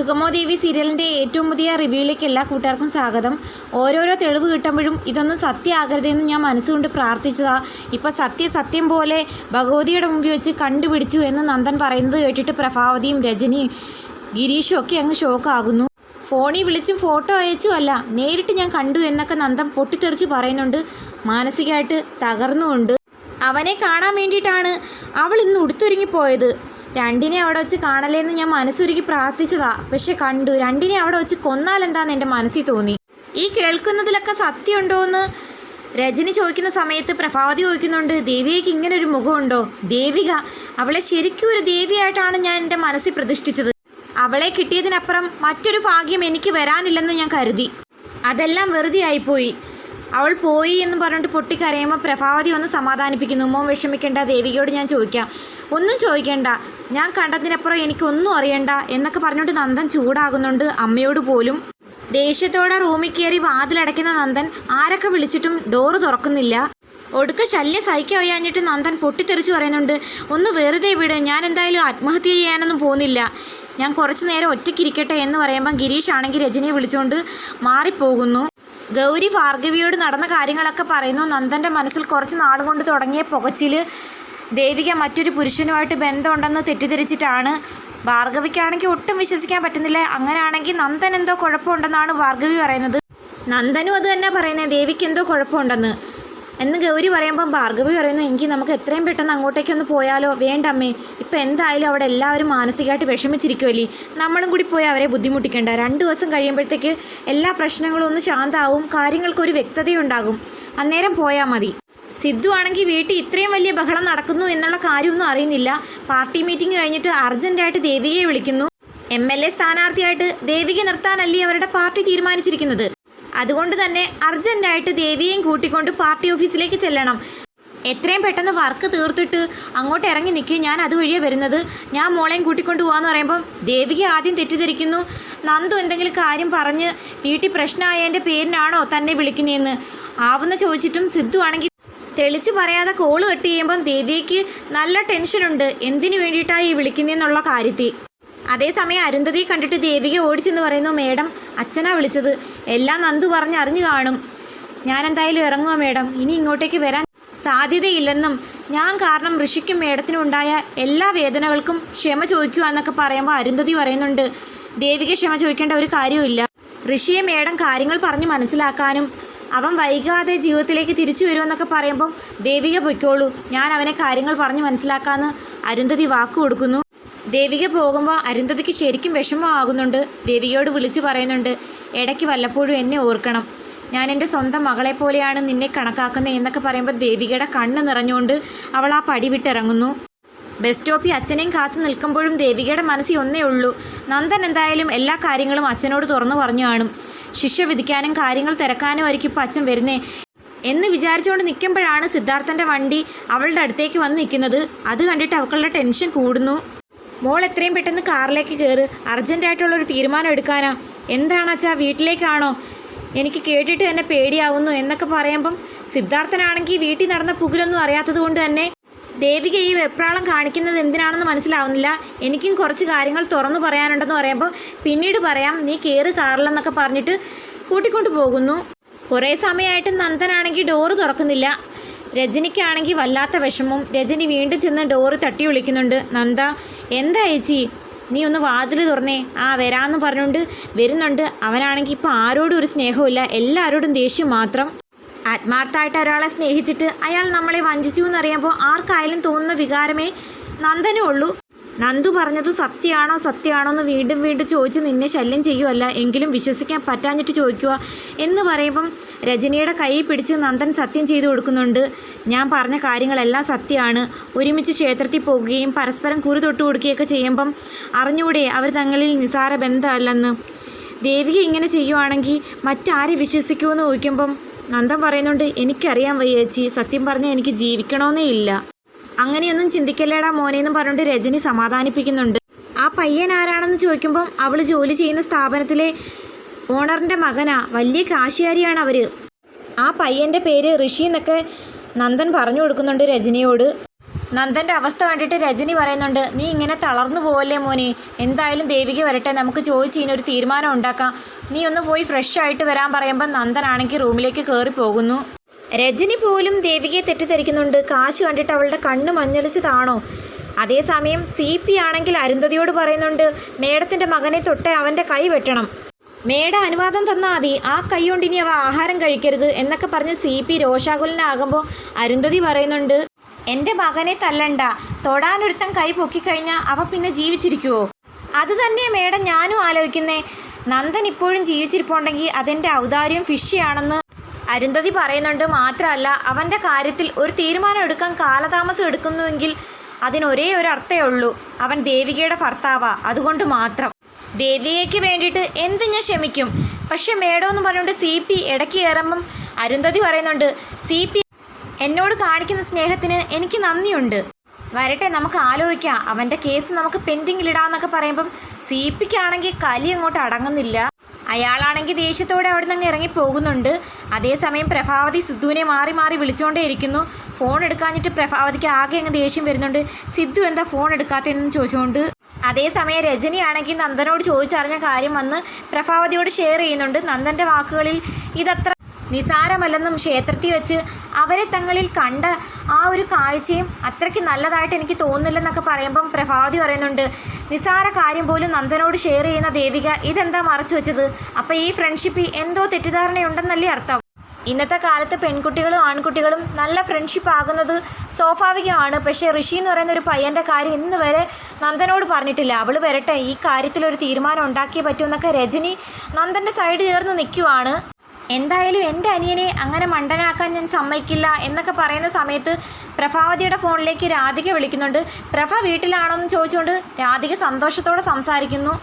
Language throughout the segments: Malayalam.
സുഗമോ ദേവി സീരിയലിന്റെ ഏറ്റവും പുതിയ റിവ്യൂയിലേക്ക് എല്ലാ കൂട്ടുകാർക്കും സ്വാഗതം. ഓരോരോ തെളിവ് കിട്ടുമ്പോഴും ഇതൊന്നും സത്യമാകരുതെന്ന് ഞാൻ മനസ്സുകൊണ്ട് പ്രാർത്ഥിച്ചതാ. ഇപ്പോൾ സത്യ സത്യം പോലെ ഭഗവതിയുടെ മുമ്പിൽ വെച്ച് കണ്ടുപിടിച്ചു എന്ന് നന്ദൻ പറയുന്നത് കേട്ടിട്ട് പ്രഭാവതിയും രജനിയും ഗിരീഷും ഒക്കെ അങ്ങ് ഷോക്കാകുന്നു ഫോണിൽ വിളിച്ചും ഫോട്ടോ അയച്ചും അല്ല നേരിട്ട് ഞാൻ കണ്ടു എന്നൊക്കെ നന്ദൻ പൊട്ടിത്തെറിച്ച് പറയുന്നുണ്ട്. മാനസികമായിട്ട് തകർന്നുകൊണ്ട് അവനെ കാണാൻ വേണ്ടിയിട്ടാണ് അവൾ ഇന്ന് ഉടുത്തൊരുങ്ങിപ്പോയത് രണ്ടിനെ അവിടെ വെച്ച് കാണലേന്ന് ഞാൻ മനസ്സൊരുക്കി പ്രാർത്ഥിച്ചതാ. പക്ഷെ കണ്ടു രണ്ടിനെ അവിടെ വെച്ച് കൊന്നാലെന്താന്ന് എന്റെ മനസ്സിൽ തോന്നി. ഈ കേൾക്കുന്നതിലൊക്കെ സത്യമുണ്ടോ എന്ന് രജനി ചോദിക്കുന്ന സമയത്ത് പ്രഭാവതി ചോദിക്കുന്നുണ്ട് ദേവികയ്ക്ക് ഇങ്ങനെ ഒരു മുഖമുണ്ടോ? ദേവിക അവളെ ശരിക്കും ഒരു ദേവിയായിട്ടാണ് ഞാൻ എന്റെ മനസ്സിൽ പ്രതിഷ്ഠിച്ചത്. അവളെ കിട്ടിയതിനപ്പുറം മറ്റൊരു ഭാഗ്യം എനിക്ക് വരാനില്ലെന്ന് ഞാൻ കരുതി. അതെല്ലാം വെറുതെ ആയിപ്പോയി. അവൾ പോയി എന്ന് പറഞ്ഞിട്ട് പൊട്ടിക്കരയുമ്പോൾ പ്രഭാവതി ഒന്ന് സമാധാനിപ്പിക്കുന്നു. മോൻ വിഷമിക്കേണ്ട ദേവികയോട് ഞാൻ ചോദിക്കാം. ഒന്നും ചോദിക്കേണ്ട. ഞാൻ കണ്ടതിനപ്പുറം എനിക്കൊന്നും അറിയണ്ട എന്നൊക്കെ പറഞ്ഞുകൊണ്ട് നന്ദൻ ചൂടാകുന്നുണ്ട് അമ്മയോട് പോലും. ദേഷ്യത്തോടെ റൂമിൽ കയറി വാതിലടയ്ക്കുന്ന നന്ദൻ ആരൊക്കെ വിളിച്ചിട്ടും ഡോറ് തുറക്കുന്നില്ല. ഒടുക്ക ശല്യം സഹിക്കവയ്യാഞ്ഞിട്ട് നന്ദൻ പൊട്ടിത്തെറിച്ച് പറയുന്നുണ്ട് ഒന്ന് വെറുതെ വിട് ഞാൻ എന്തായാലും ആത്മഹത്യ ചെയ്യാനൊന്നും പോകുന്നില്ല. ഞാൻ കുറച്ചു നേരം ഒറ്റയ്ക്കിരിക്കട്ടെ എന്ന് പറയുമ്പം ഗിരീഷ് ആണെങ്കിൽ രജനിയെ വിളിച്ചുകൊണ്ട് മാറിപ്പോകുന്നു. ഗൗരി ഭാർഗവിയോട് നടന്ന കാര്യങ്ങളൊക്കെ പറയുന്നു. നന്ദന്റെ മനസ്സിൽ കുറച്ച് നാളുകൊണ്ട് കൊണ്ട് തുടങ്ങിയ പുകച്ചിൽ ദേവിക മറ്റൊരു പുരുഷനുമായിട്ട് ബന്ധമുണ്ടെന്ന് തെറ്റിദ്ധരിച്ചിട്ടാണ് ഭാർഗവിക്കാണെങ്കിൽ ഒട്ടും വിശ്വസിക്കാൻ പറ്റുന്നില്ല. അങ്ങനെയാണെങ്കിൽ നന്ദൻ എന്തോ കുഴപ്പമുണ്ടെന്നാണ് ഭാർഗവി പറയുന്നത്. നന്ദനും അത് തന്നെ പറയുന്നത് ദേവിക്ക് എന്തോ കുഴപ്പമുണ്ടെന്ന്. എന്ന് ഗൗരി പറയുമ്പം ഭാർഗവി പറയുന്നു എങ്കിൽ നമുക്ക് എത്രയും പെട്ടെന്ന് അങ്ങോട്ടേക്കൊന്ന് പോയാലോ? വേണ്ട അമ്മേ ഇപ്പം എന്തായാലും അവിടെ എല്ലാവരും മാനസികമായിട്ട് വിഷമിച്ചിരിക്കുമല്ലേ നമ്മളും കൂടി പോയി അവരെ ബുദ്ധിമുട്ടിക്കേണ്ട. രണ്ട് ദിവസം കഴിയുമ്പോഴത്തേക്ക് എല്ലാ പ്രശ്നങ്ങളും ഒന്ന് ശാന്തമാവും കാര്യങ്ങൾക്കൊരു വ്യക്തതയുണ്ടാകും. അന്നേരം പോയാൽ മതി. സിദ്ധു ആണെങ്കിൽ വീട്ടിൽ ഇത്രയും വലിയ ബഹളം നടക്കുന്നു എന്നുള്ള കാര്യമൊന്നും അറിയുന്നില്ല. പാർട്ടി മീറ്റിംഗ് കഴിഞ്ഞിട്ട് അർജന്റായിട്ട് ദേവികയെ വിളിക്കുന്നു. എം എൽ എ സ്ഥാനാർത്ഥിയായിട്ട് ദേവിക നിർത്താനല്ലേ അവരുടെ പാർട്ടി തീരുമാനിച്ചിരിക്കുന്നത്. അതുകൊണ്ട് തന്നെ അർജന്റായിട്ട് ദേവിയെയും കൂട്ടിക്കൊണ്ട് പാർട്ടി ഓഫീസിലേക്ക് ചെല്ലണം. എത്രയും പെട്ടെന്ന് വർക്ക് തീർത്തിട്ട് അങ്ങോട്ട് ഇറങ്ങി നിൽക്കുക ഞാൻ അതുവഴിയേ വരുന്നത്. ഞാൻ മോളെയും കൂട്ടിക്കൊണ്ട് പോകാമെന്ന് പറയുമ്പം ദേവിക ആദ്യം തെറ്റിദ്ധരിക്കുന്നു. നന്ദു എന്തെങ്കിലും കാര്യം പറഞ്ഞ് വീട്ടിൽ പ്രശ്നമായതിന്റെ പേരിനാണോ തന്നെ വിളിക്കുന്നതെന്ന് ആവുന്ന ചോദിച്ചിട്ടും സിദ്ധു ആണെങ്കിൽ തെളിച്ച് പറയാതെ കോൾ കട്ട് ചെയ്യുമ്പം ദേവിയയ്ക്ക് നല്ല ടെൻഷനുണ്ട് എന്തിനു വേണ്ടിയിട്ടാണ് ഈ വിളിക്കുന്നതെന്നുള്ള കാര്യത്തിൽ? അതേസമയം അരുന്ധതിയെ കണ്ടിട്ട് ദേവിക ഓടിച്ചെന്ന് പറയുന്നു മേഡം അച്ഛനാ വിളിച്ചത്. എല്ലാം നന്ദു പറഞ്ഞ് അറിഞ്ഞു കാണും. ഞാൻ എന്തായാലും ഇറങ്ങുക മേഡം. ഇനി ഇങ്ങോട്ടേക്ക് വരാൻ സാധ്യതയില്ലെന്നും ഞാൻ കാരണം ഋഷിക്കും മേഡത്തിനും ഉണ്ടായ എല്ലാ വേദനകൾക്കും ക്ഷമ ചോദിക്കുക എന്നൊക്കെ പറയുമ്പോൾ അരുന്ധതി പറയുന്നുണ്ട്. ദേവിക ക്ഷമ ചോദിക്കേണ്ട ഒരു കാര്യവുമില്ല. ഋഷിയെ മേഡം കാര്യങ്ങൾ പറഞ്ഞ് മനസ്സിലാക്കാനും അവൻ വൈകാതെ ജീവിതത്തിലേക്ക് തിരിച്ചു വരുമെന്നൊക്കെ പറയുമ്പം ദേവിക പൊയ്ക്കോളൂ. ഞാൻ അവനെ കാര്യങ്ങൾ പറഞ്ഞ് മനസ്സിലാക്കാമെന്ന് അരുന്ധതി വാക്ക് കൊടുക്കുന്നു. ദേവിക പോകുമ്പോൾ അരുന്ധതിക്ക് ശരിക്കും വിഷമമാകുന്നുണ്ട് ദേവികയോട് വിളിച്ചു പറയുന്നുണ്ട് ഇടയ്ക്ക് വല്ലപ്പോഴും എന്നെ ഓർക്കണം. ഞാൻ എന്റെ സ്വന്തം മകളെ പോലെയാണ് നിന്നെ കണക്കാക്കുന്നത് എന്നൊക്കെ പറയുമ്പോൾ ദേവികയുടെ കണ്ണ് നിറഞ്ഞുകൊണ്ട് അവൾ ആ പടി വിട്ടിറങ്ങുന്നു. ബസ് സ്റ്റോപ്പിൽ അച്ഛനെയും കാത്തു നിൽക്കുമ്പോഴും ദേവികയുടെ മനസ്സിൽ ഒന്നേ ഉള്ളൂ. നന്ദൻ എന്തായാലും എല്ലാ കാര്യങ്ങളും അച്ഛനോട് തുറന്നു പറഞ്ഞു കാണും. ശിക്ഷ വിധിക്കാനും കാര്യങ്ങൾ തിരക്കാനും ആയിരിക്കും ഇപ്പം അച്ഛൻ വരുന്നേ. എന്ന് വിചാരിച്ചുകൊണ്ട് നിൽക്കുമ്പോഴാണ് സിദ്ധാർത്ഥന്റെ വണ്ടി അവളുടെ അടുത്തേക്ക് വന്ന് നിൽക്കുന്നത്. അത് കണ്ടിട്ട് അവൾക്കുള്ള ടെൻഷൻ കൂടുന്നു. മോൾ എത്രയും പെട്ടെന്ന് കാറിലേക്ക് കയറ്. അർജന്റായിട്ടുള്ളൊരു തീരുമാനം എടുക്കാനാ. എന്താണ് അച്ഛാ വീട്ടിലേക്കാണോ? എനിക്ക് കേട്ടിട്ട് തന്നെ പേടിയാവുന്നു എന്നൊക്കെ പറയുമ്പം സിദ്ധാർത്ഥനാണെങ്കിൽ വീട്ടിൽ നടന്ന പുകിലൊന്നും അറിയാത്തത് കൊണ്ട് തന്നെ ദേവിക ഈ വെപ്രാളം കാണിക്കുന്നത് എന്തിനാണെന്ന് മനസ്സിലാവുന്നില്ല. എനിക്കും കുറച്ച് കാര്യങ്ങൾ തുറന്നു പറയാനുണ്ടെന്ന് പറയുമ്പോൾ പിന്നീട് പറയാം നീ കയറ് കാറിലെന്നൊക്കെ പറഞ്ഞിട്ട് കൂട്ടിക്കൊണ്ടു പോകുന്നു. കുറേ സമയമായിട്ട് നന്ദനാണെങ്കിൽ ഡോറ് തുറക്കുന്നില്ല. രജനിക്കാണെങ്കിൽ വല്ലാത്ത വിഷമം. രജനി വീണ്ടും ചെന്ന് ഡോറ് തട്ടി വിളിക്കുന്നുണ്ട്. നന്ദ എന്താ ചേച്ചി? നീ ഒന്ന് വാതിൽ തുറന്നേ. ആ വരാമെന്ന് പറഞ്ഞുകൊണ്ട് വരുന്നുണ്ട്. അവനാണെങ്കിൽ ഇപ്പോൾ ആരോടും ഒരു സ്നേഹമില്ല എല്ലാവരോടും ദേഷ്യം മാത്രം. ആത്മാർത്ഥമായിട്ട് ഒരാളെ സ്നേഹിച്ചിട്ട് അയാൾ നമ്മളെ വഞ്ചിച്ചു എന്നറിയുമ്പോൾ ആർക്കായാലും തോന്നുന്ന വികാരമേ നന്ദനേ ഉള്ളൂ. നന്ദു പറഞ്ഞത് സത്യമാണോ സത്യമാണോ എന്ന് വീണ്ടും വീണ്ടും ചോദിച്ച് നിന്നെ ശല്യം ചെയ്യുമല്ല എങ്കിലും വിശ്വസിക്കാൻ പറ്റാഞ്ഞിട്ട് ചോദിക്കുക എന്ന് പറയുമ്പം രജനിയുടെ കൈ പിടിച്ച് നന്ദൻ സത്യം ചെയ്തു കൊടുക്കുന്നുണ്ട്. ഞാൻ പറഞ്ഞ കാര്യങ്ങളെല്ലാം സത്യമാണ്. ഒരുമിച്ച് ക്ഷേത്രത്തിൽ പോകുകയും പരസ്പരം കുറി തൊട്ട് കൊടുക്കുകയൊക്കെ ചെയ്യുമ്പം അറിഞ്ഞൂടെ അവർ തങ്ങളിൽ നിസാര ബന്ധമല്ലെന്ന് ദേവിക ഇങ്ങനെ ചെയ്യുവാണെങ്കിൽ മറ്റാരെ വിശ്വസിക്കുമെന്ന് ചോദിക്കുമ്പം നന്ദൻ പറയുന്നുണ്ട് എനിക്കറിയാൻ വയ്യേച്ചി സത്യം പറഞ്ഞാൽ എനിക്ക് ജീവിക്കണമെന്നേ ഇല്ല. അങ്ങനെയൊന്നും ചിന്തിക്കല്ലേടാ മോനെ എന്ന് പറഞ്ഞുകൊണ്ട് രജനി സമാധാനിപ്പിക്കുന്നുണ്ട്. ആ പയ്യൻ ആരാണെന്ന് ചോദിക്കുമ്പം അവൾ ജോലി ചെയ്യുന്ന സ്ഥാപനത്തിലെ ഓണറിന്റെ മകനാ വലിയ കാശിയാരിയാണ് അവർ ആ പയ്യന്റെ പേര് ഋഷി എന്നൊക്കെ നന്ദൻ പറഞ്ഞു കൊടുക്കുന്നുണ്ട് രജനിയോട്. നന്ദന്റെ അവസ്ഥ കണ്ടിട്ട് രജനി പറയുന്നുണ്ട് നീ ഇങ്ങനെ തളർന്നു പോവല്ലേ മോനെ? എന്തായാലും ദേവിക വരട്ടെ നമുക്ക് ചോദിച്ച് ഒരു തീരുമാനം ഉണ്ടാക്കാം. നീ ഒന്ന് പോയി ഫ്രഷ് ആയിട്ട് വരാൻ പറയുമ്പോൾ നന്ദനാണെങ്കിൽ റൂമിലേക്ക് കയറി പോകുന്നു. രജനി പോലും ദേവികയെ തെറ്റിദ്ധരിക്കുന്നുണ്ട്. കാശ് കണ്ടിട്ട് അവളുടെ കണ്ണ് മഞ്ഞളിച്ചതാണോ? അതേസമയം സി പി ആണെങ്കിൽ അരുന്ധതിയോട് പറയുന്നുണ്ട് മേഡത്തിന്റെ മകനെ തൊട്ട് അവന്റെ കൈ വെട്ടണം. മേഡ അനുവാദം തന്നാൽ മതി. ആ കൈ കൊണ്ട് ഇനി അവ ആഹാരം കഴിക്കരുത്. എന്നൊക്കെ പറഞ്ഞ് സി പി രോഷാകുലനാകുമ്പോൾ അരുന്ധതി പറയുന്നുണ്ട് എന്റെ മകനെ തല്ലണ്ട. തൊടാനൊരുത്തൻ കൈ പൊക്കിക്കഴിഞ്ഞാൽ അവ പിന്നെ ജീവിച്ചിരിക്കുമോ അതുതന്നെ മേഡം ഞാനും ആലോചിക്കുന്നേ. നന്ദൻ ഇപ്പോഴും ജീവിച്ചിരിപ്പുണ്ടെങ്കിൽ അതെന്റെ ഔദാര്യം ഫിഷിയാണെന്ന് അരുന്ധതി പറയുന്നുണ്ട് മാത്രമല്ല അവന്റെ കാര്യത്തിൽ ഒരു തീരുമാനം എടുക്കാൻ കാലതാമസം എടുക്കുന്നുവെങ്കിൽ അതിനൊരേ ഒരു അർത്ഥമേ ഉള്ളൂ. അവൻ ദേവികയുടെ ഭർത്താവാ. അതുകൊണ്ട് മാത്രം. ദേവികയ്ക്ക് വേണ്ടിയിട്ട് എന്ത് ഞാൻ ക്ഷമിക്കും? പക്ഷെ മേഡം എന്ന് പറഞ്ഞുകൊണ്ട് സി പി ഇടയ്ക്ക് കയറുമ്പം അരുന്ധതി പറയുന്നുണ്ട് സി പി എന്നോട് കാണിക്കുന്ന സ്നേഹത്തിന് എനിക്ക് നന്ദിയുണ്ട്. വരട്ടെ നമുക്ക് ആലോചിക്കാം. അവന്റെ കേസ് നമുക്ക് പെൻഡിങ്ങിലിടാന്നൊക്കെ പറയുമ്പം സി പിക്കാണെങ്കിൽ കലി അങ്ങോട്ട് അടങ്ങുന്നില്ല. അയാളാണെങ്കിൽ ദേഷ്യത്തോടെ അവിടെ നിന്ന് ഇറങ്ങി പോകുന്നുണ്ട്. അതേസമയം പ്രഭാവതി സിദ്ധുവിനെ മാറി മാറി വിളിച്ചുകൊണ്ടേയിരിക്കുന്നു ഫോൺ എടുക്കാഞ്ഞിട്ട് പ്രഭാവതിക്ക് ആകെ അങ്ങ് ദേഷ്യം വരുന്നുണ്ട്. സിദ്ധു എന്താ ഫോൺ എടുക്കാത്തതെന്ന് ചോദിച്ചുകൊണ്ട് അതേസമയം രജനിയാണെങ്കിൽ നന്ദനോട് ചോദിച്ചറിഞ്ഞ കാര്യം വന്ന് പ്രഭാവതിയോട് ഷെയർ ചെയ്യുന്നുണ്ട്. നന്ദന്റെ വാക്കുകളിൽ ഇതത്ര നിസാരമല്ലെന്നും ക്ഷേത്രത്തിൽ വെച്ച് അവരെ തങ്ങളിൽ കണ്ട ആ ഒരു കാഴ്ചയും അത്രയ്ക്ക് നല്ലതായിട്ട് എനിക്ക് തോന്നുന്നില്ലെന്നൊക്കെ പറയുമ്പം പ്രഭാവതി പറയുന്നുണ്ട് നിസാര കാര്യം പോലും നന്ദനോട് ഷെയർ ചെയ്യുന്ന ദേവിക ഇതെന്താ മറച്ചു വെച്ചത്? അപ്പോൾ ഈ ഫ്രണ്ട്ഷിപ്പ് എന്തോ തെറ്റിദ്ധാരണയുണ്ടെന്നല്ലേ അർത്ഥം? ഇന്നത്തെ കാലത്ത് പെൺകുട്ടികളും ആൺകുട്ടികളും നല്ല ഫ്രണ്ട്ഷിപ്പ് ആകുന്നത് സ്വാഭാവികമാണ്. പക്ഷേ ഋഷി എന്ന് പറയുന്ന ഒരു പയ്യന്റെ കാര്യം ഇന്ന് വരെ നന്ദനോട് പറഞ്ഞിട്ടില്ല. അവൾ വരട്ടെ ഈ കാര്യത്തിൽ ഒരു തീരുമാനം ഉണ്ടാക്കിയേ പറ്റുമെന്നൊക്കെ രജനി നന്ദന്റെ സൈഡ് ചേർന്ന് നിൽക്കുവാണ്. എന്തായാലും എന്റെ അനിയനെ അങ്ങനെ മണ്ടനാക്കാൻ ഞാൻ സമ്മതിക്കില്ല എന്നൊക്കെ പറയുന്ന സമയത്ത് പ്രഭാവതിയുടെ ഫോണിലേക്ക് രാധിക വിളിക്കുന്നുണ്ട്. പ്രഭ വീട്ടിലാണോ എന്ന് ചോദിച്ചുകൊണ്ട് രാധിക സന്തോഷത്തോടെ സംസാരിക്കുന്നു.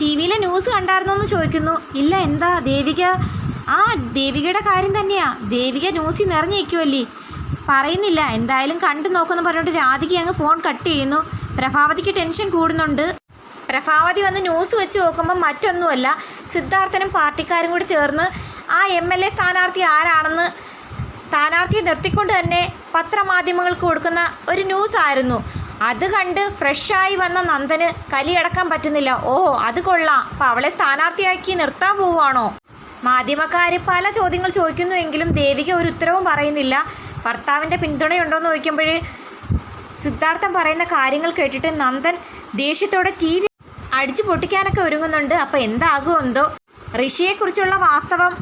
ടി വിയിലെ ന്യൂസ് കണ്ടായിരുന്നോ എന്ന് ചോദിക്കുന്നു. ഇല്ല എന്താ ദേവിക? ആ ദേവികയുടെ കാര്യം തന്നെയാ. ദേവിക ന്യൂസിൽ നിറഞ്ഞിരിക്കുമല്ലേ പറയുന്നില്ല എന്തായാലും കണ്ടു നോക്കുമെന്ന് പറഞ്ഞിട്ട് രാധിക അങ്ങ് ഫോൺ കട്ട് ചെയ്യുന്നു. പ്രഭാവതിക്ക് ടെൻഷൻ കൂടുന്നുണ്ട്. പ്രഭാവതി വന്ന് ന്യൂസ് വെച്ച് നോക്കുമ്പോൾ മറ്റൊന്നുമല്ല സിദ്ധാർത്ഥനും പാർട്ടിക്കാരും കൂടി ചേർന്ന് ആ എം എൽ എ സ്ഥാനാർത്ഥി ആരാണെന്ന് സ്ഥാനാർത്ഥിയെ നിർത്തിക്കൊണ്ട് തന്നെ പത്രമാധ്യമങ്ങൾക്ക് കൊടുക്കുന്ന ഒരു ന്യൂസ് ആയിരുന്നു. അത് കണ്ട് ഫ്രഷായി വന്ന നന്ദന് കലിയടക്കാൻ പറ്റുന്നില്ല. ഓ അത് കൊള്ളാം. അപ്പം അവളെ സ്ഥാനാർത്ഥിയാക്കി നിർത്താൻ പോവുകയാണോ? മാധ്യമക്കാർ പല ചോദ്യങ്ങൾ ചോദിക്കുന്നുവെങ്കിലും ദേവിക ഒരു ഉത്തരവും പറയുന്നില്ല. ഭർത്താവിന്റെ പിന്തുണയുണ്ടോയെന്ന് ചോദിക്കുമ്പോൾ സിദ്ധാർത്ഥം പറയുന്ന കാര്യങ്ങൾ കേട്ടിട്ട് നന്ദൻ ദേഷ്യത്തോടെ ടി വി അടിച്ചു പൊട്ടിക്കാനൊക്കെ ഒരുങ്ങുന്നുണ്ട്. അപ്പോൾ എന്താകുമോ എന്തോ ഋഷിയെക്കുറിച്ചുള്ള വാസ്തവം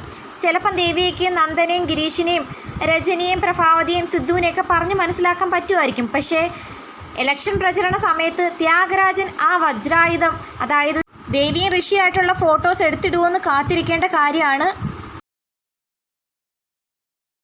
ചിലപ്പം ദേവിയേക്കും നന്ദനെയും ഗിരീഷിനെയും രജനിയും പ്രഭാവതിയും സിദ്ധുവിനെയൊക്കെ പറഞ്ഞ് മനസ്സിലാക്കാൻ പറ്റുമായിരിക്കും. പക്ഷേ ഇലക്ഷൻ പ്രചരണ സമയത്ത് ത്യാഗരാജൻ ആ വജ്രായുധം അതായത് ദേവിയും ഋഷിയായിട്ടുള്ള ഫോട്ടോസ് എടുത്തിടുമെന്ന് കാത്തിരിക്കേണ്ട കാര്യമാണ്